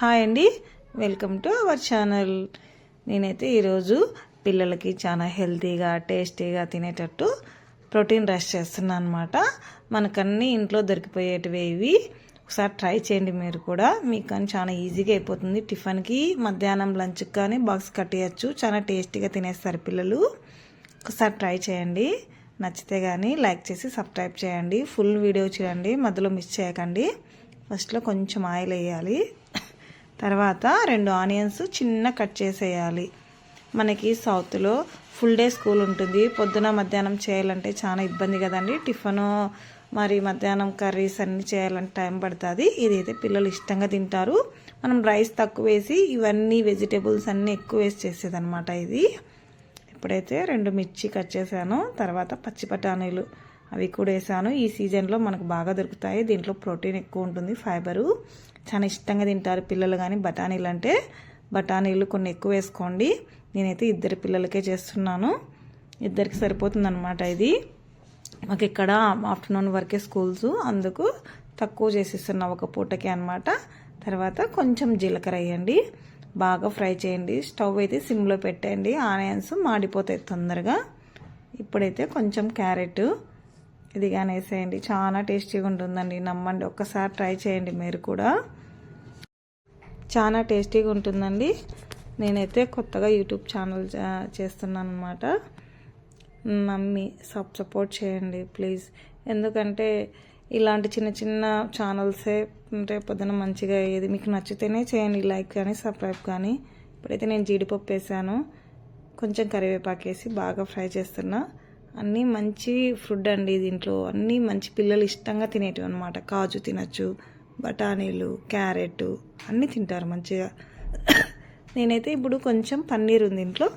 Hi అండి. Welcome to our channel నేనైతే ఈరోజు పిల్లలకి చాలా హెల్తీగా టేస్టీగా తినేటట్టు ప్రోటీన్ రైస్ చేస్తున్నాను అనమాట మనకన్నీ ఇంట్లో దొరికిపోయేటివి ఇవి. ఒకసారి ట్రై చేయండి మీరు కూడా. మీకు కానీ చాలా ఈజీగా అయిపోతుంది. టిఫిన్కి మధ్యాహ్నం లంచ్కి కానీ బాక్స్ కట్టేయచ్చు. చాలా టేస్టీగా తినేస్తారు పిల్లలు. ఒకసారి ట్రై చేయండి. నచ్చితే కానీ లైక్ చేసి సబ్స్క్రైబ్ చేయండి. ఫుల్ వీడియో చూడండి. మధ్యలో మిస్ చేయకండి. ఫస్ట్లో కొంచెం ఆయిల్ వేయాలి. తర్వాత రెండు ఆనియన్స్ చిన్న కట్ చేసేయాలి. మనకి సౌత్లో ఫుల్ డే స్కూల్ ఉంటుంది. పొద్దున మధ్యాహ్నం చేయాలంటే చాలా ఇబ్బంది కదండి. టిఫిన్ మరి మధ్యాహ్నం కర్రీస్ అన్నీ చేయాలంటే టైం పడుతుంది. ఇదైతే పిల్లలు ఇష్టంగా తింటారు. మనం రైస్ తక్కువ వేసి ఇవన్నీ వెజిటేబుల్స్ అన్నీ ఎక్కువ వేసి చేసేదనమాట ఇది. ఇప్పుడైతే రెండు మిర్చి కట్ చేశాను. తర్వాత పచ్చి బఠానీలు. అవి కూడా వేసాను. ఈ సీజన్లో మనకు బాగా దొరుకుతాయి. దీంట్లో ప్రోటీన్ ఎక్కువ ఉంటుంది ఫైబరు. చాలా ఇష్టంగా తింటారు పిల్లలు కానీ బఠానీలు అంటే. బఠానీలు కొన్ని ఎక్కువ వేసుకోండి. నేనైతే ఇద్దరు పిల్లలకే చేస్తున్నాను. ఇద్దరికి సరిపోతుందన్నమాట ఇది. మాకు ఇక్కడ ఆఫ్టర్నూన్ వరకే స్కూల్స్. అందుకు తక్కువ చేసిస్తున్నా ఒక పూటకి అనమాట తర్వాత కొంచెం జీలకర్ర వేయండి. బాగా ఫ్రై చేయండి. స్టవ్ అయితే సిమ్లో పెట్టండి ఆనియన్స్ మాడిపోతాయి తొందరగా. ఇప్పుడైతే కొంచెం క్యారెట్. ఇది కానీ వేసేయండి చాలా టేస్టీగా ఉంటుందండి నమ్మండి. ఒక్కసారి ట్రై చేయండి మీరు కూడా. చాలా టేస్టీగా ఉంటుందండి నేనైతే కొత్తగా యూట్యూబ్ ఛానల్ చేస్తున్నాను అనమాట నమ్మి సబ్ సపోర్ట్ చేయండి ప్లీజ్. ఎందుకంటే ఇలాంటి చిన్న చిన్న ఛానల్సే ఉంటే పొద్దున మంచిగా అయ్యేది. మీకు నచ్చితేనే చేయండి. లైక్ కానీ సబ్స్క్రైబ్ కానీ. ఇప్పుడైతే నేను జీడిపప్పు వేసాను. కొంచెం కరివేపాకు వేసి బాగా ఫ్రై చేస్తున్నా. అన్నీ మంచి ఫుడ్ అండి దీంట్లో. అన్నీ మంచి పిల్లలు ఇష్టంగా తినేటివి అనమాట కాజు తినచ్చు బఠానీలు క్యారెట్ అన్నీ తింటారు మంచిగా. నేనైతే ఇప్పుడు కొంచెం పన్నీర్ ఉంది ఇంట్లో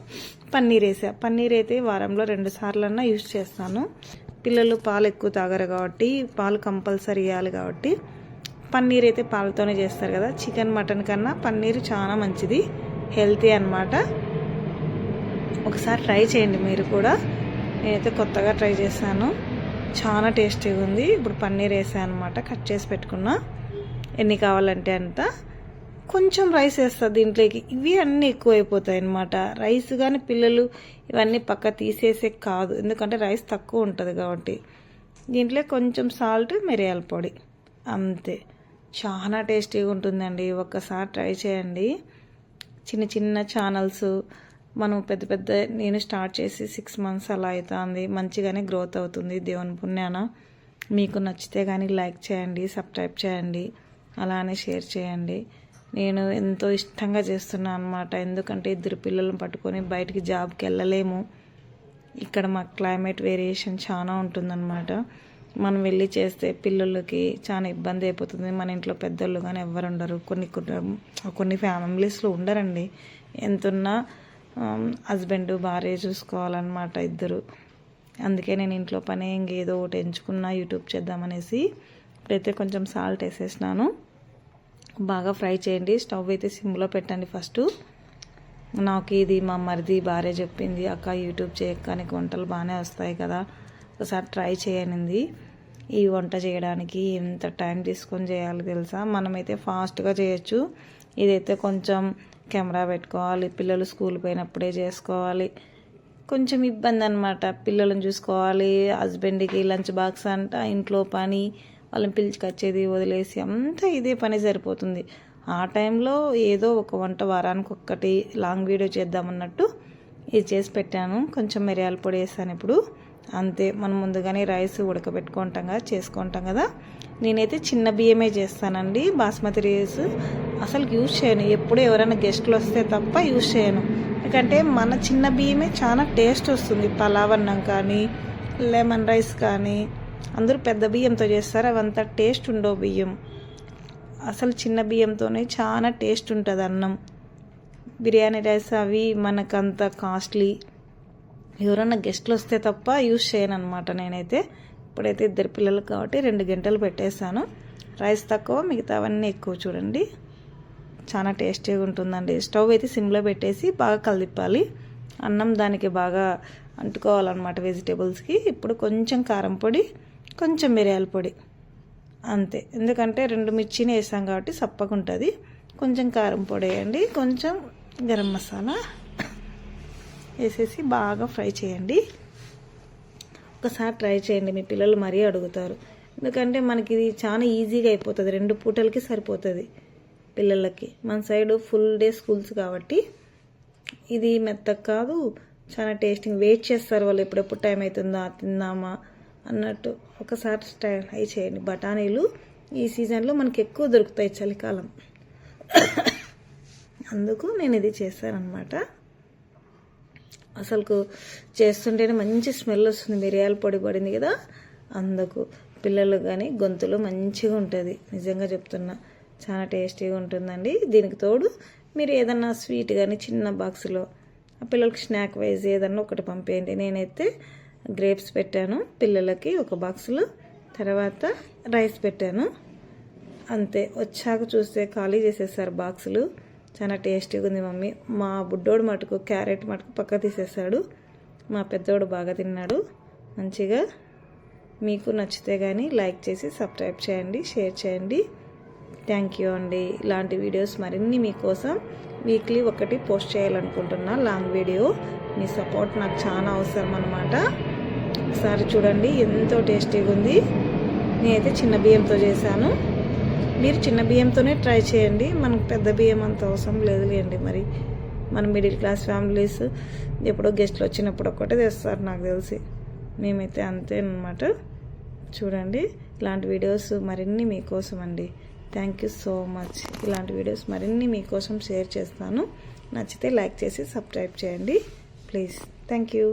పన్నీర్ వేసా. పన్నీర్ అయితే వారంలో రెండు సార్లన్నా యూజ్ చేస్తాను. పిల్లలు పాలు ఎక్కువ తాగరు కాబట్టి పాలు కంపల్సరీ ఇవ్వాలి కాబట్టి. పన్నీర్ అయితే పాలతోనే చేస్తారు కదా. చికెన్ మటన్ కన్నా పన్నీర్ చాలా మంచిది. హెల్తీ అనమాట ఒకసారి ట్రై చేయండి మీరు కూడా. నేనైతే కొత్తగా ట్రై చేశాను. చాలా టేస్టీగా ఉంది. ఇప్పుడు పన్నీర్ వేసాను అనమాట కట్ చేసి పెట్టుకున్నా. ఎన్ని కావాలంటే అంత. కొంచెం రైస్ వేస్తుంది దీంట్లోకి. ఇవి అన్నీ ఎక్కువ అయిపోతాయి అనమాట రైస్ కానీ పిల్లలు ఇవన్నీ పక్క తీసేసే కాదు. ఎందుకంటే రైస్ తక్కువ ఉంటుంది కాబట్టి. దీంట్లో కొంచెం సాల్ట్ మిరియాల పొడి. అంతే. చాలా టేస్టీగా ఉంటుందండి. ఒక్కసారి ట్రై చేయండి. చిన్న చిన్న ఛానల్స్ మనం పెద్ద పెద్ద నేను స్టార్ట్ చేసి సిక్స్ మంత్స్ అలా అవుతుంది మంచిగానే గ్రోత్ అవుతుంది దేవుని పుణ్యాన. మీకు నచ్చితే కానీ లైక్ చేయండి సబ్స్క్రైబ్ చేయండి అలానే షేర్ చేయండి. నేను ఎంతో ఇష్టంగా చేస్తున్నాను అనమాట ఎందుకంటే ఇద్దరు పిల్లలను పట్టుకొని బయటికి జాబ్కి వెళ్ళలేము. ఇక్కడ మా క్లైమేట్ వేరియేషన్ చాలా ఉంటుందన్నమాట. మనం వెళ్ళి చేస్తే పిల్లలకి చాలా ఇబ్బంది అయిపోతుంది. మన ఇంట్లో పెద్దోళ్ళు కానీ ఎవరు ఉండరు. కొన్ని కొన్ని ఫ్యామిలీస్లో ఉండరండి. ఎంతున్నా హస్బెండ్ భార్య చూసుకోవాలన్నమాట ఇద్దరు. అందుకే నేను ఇంట్లో పని ఇంకేదో ఒకటి ఎంచుకున్నా యూట్యూబ్ చేద్దామనేసి ఇప్పుడైతే కొంచెం సాల్ట్ వేసేసినాను. బాగా ఫ్రై చేయండి. స్టవ్ అయితే సిమ్లో పెట్టండి ఫస్ట్. నాకు ఇది మా మరిది భార్య చెప్పింది అక్క యూట్యూబ్ చేయక నీకు వంటలు బాగానే వస్తాయి కదా ఒకసారి ట్రై చేయనింది. ఈ వంట చేయడానికి ఎంత టైం తీసుకొని చేయాలి తెలుసా? మనమైతే ఫాస్ట్గా చేయొచ్చు. ఇదైతే కొంచెం కెమెరా పెట్టుకోవాలి పిల్లలు స్కూల్ పోయినప్పుడే చేసుకోవాలి. కొంచెం ఇబ్బంది అనమాట పిల్లలను చూసుకోవాలి హస్బెండ్కి లంచ్ బాక్స్ అంట ఇంట్లో పని వాళ్ళని పిలిచికొచ్చేది వదిలేసి అంతా ఇదే పని సరిపోతుంది. ఆ టైంలో ఏదో ఒక వంట వారానికి ఒక్కటి లాంగ్ వీడియో చేద్దామన్నట్టు ఇది చేసి పెట్టాను. కొంచెం మిరియాల పొడి వేసాను ఇప్పుడు. అంతే మనం ముందుగానే రైస్ ఉడకబెట్టుకుంటాం కదా చేసుకుంటాం కదా. నేనైతే చిన్న బియ్యమే చేస్తానండి బాస్మతి రైస్. అసలు యూజ్ చేయను ఎప్పుడు ఎవరైనా గెస్ట్లు వస్తే తప్ప యూజ్ చేయను. ఎందుకంటే మన చిన్న బియ్యమే చాలా టేస్ట్ వస్తుంది పలావ్ అన్నం కానీ లెమన్ రైస్ కానీ. అందరూ పెద్ద బియ్యంతో చేస్తారు అవంతా టేస్ట్ ఉండవు బియ్యం. అసలు చిన్న బియ్యంతోనే చాలా టేస్ట్ ఉంటుంది అన్నం. బిర్యానీ రైస్ అవి మనకంత కాస్ట్లీ. ఎవరైనా గెస్ట్లు వస్తే తప్ప యూజ్ చేయను అనమాట నేనైతే. ఇప్పుడైతే ఇద్దరు పిల్లలు కాబట్టి రెండు గంటలు పెట్టేశాను. రైస్ తక్కువ మిగతావన్నీ ఎక్కువ చూడండి. చాలా టేస్టీగా ఉంటుందండి. స్టవ్ అయితే సిమ్లో పెట్టేసి బాగా కలిపాలి అన్నం దానికి బాగా అంటుకోవాలన్నమాట వెజిటేబుల్స్కి. ఇప్పుడు కొంచెం కారం పొడి కొంచెం మిరియాల పొడి. అంతే. ఎందుకంటే రెండు మిర్చిని వేసాం కాబట్టి సప్పగా ఉంటుంది. కొంచెం కారం పొడి వేయండి. కొంచెం గరం మసాలా వేసేసి బాగా ఫ్రై చేయండి. ఒకసారి ట్రై చేయండి. మీ పిల్లలు మరీ అడుగుతారు. ఎందుకంటే మనకి ఇది చాలా ఈజీగా అయిపోతుంది. రెండు పూటలకి సరిపోతుంది పిల్లలకి. మన సైడ్ ఫుల్ డే స్కూల్స్ కాబట్టి ఇది మెత్తగా కాదు చాలా టేస్టింగ్. వెయిట్ చేస్తారు వాళ్ళు ఎప్పుడెప్పుడు టైం అవుతుందా తిందామా అన్నట్టు. ఒకసారి ట్రై చేయండి. బఠానీలు ఈ సీజన్లో మనకి ఎక్కువ దొరుకుతాయి చలికాలం. అందుకు నేను ఇది చేశాను అనమాట అసలుకు చేస్తుంటేనే మంచి స్మెల్ వస్తుంది. మిరియాల పొడి పడింది కదా అందుకు పిల్లలు కానీ గొంతులో మంచిగా ఉంటుంది. నిజంగా చెప్తున్నా చాలా టేస్టీగా ఉంటుందండి. దీనికి తోడు మీరు ఏదన్నా స్వీట్ కానీ చిన్న బాక్స్లో ఆ పిల్లలకి స్నాక్ వైజ్ ఏదన్నా ఒకటి పంపేయండి. నేనైతే గ్రేప్స్ పెట్టాను. పిల్లలకి ఒక బాక్సులో తర్వాత రైస్ పెట్టాను. అంతే. వచ్చాక చూస్తే ఖాళీ చేసేసారు బాక్సులు చాలా టేస్టీగా ఉంది మమ్మీ. మా బుడ్డోడు మటుకు క్యారెట్ మటుకు పక్క తీసేసాడు. మా పెద్దోడు బాగా తిన్నాడు. మంచిగా మీకు నచ్చితే కానీ లైక్ చేసి సబ్స్క్రైబ్ చేయండి షేర్ చేయండి. థ్యాంక్ యూ అండి. ఇలాంటి వీడియోస్ మరిన్ని మీకోసం వీక్లీ ఒకటి పోస్ట్ చేయాలనుకుంటున్నా. Long video. మీ సపోర్ట్ నాకు చాలా అవసరం అనమాట ఒకసారి చూడండి ఎంతో టేస్టీగా ఉంది. నేనైతే చిన్న బియ్యంతో చేశాను. మీరు చిన్న బియ్యంతోనే ట్రై చేయండి. మనకు పెద్ద బియ్యం అంత అవసరం లేదులేండి మరి. మన మిడిల్ క్లాస్ ఫ్యామిలీస్ ఎప్పుడో గెస్ట్లు వచ్చినప్పుడు ఒక్కటే తెస్తారు నాకు తెలిసి. మేమైతే అంతే అనమాట చూడండి ఇలాంటి వీడియోస్ మరిన్ని మీకోసం అండి. థ్యాంక్ యూ సో మచ్ ఇలాంటి వీడియోస్ మరిన్ని మీకోసం షేర్ చేస్తాను. నచ్చితే లైక్ చేసి సబ్స్క్రైబ్ చేయండి. Please thank you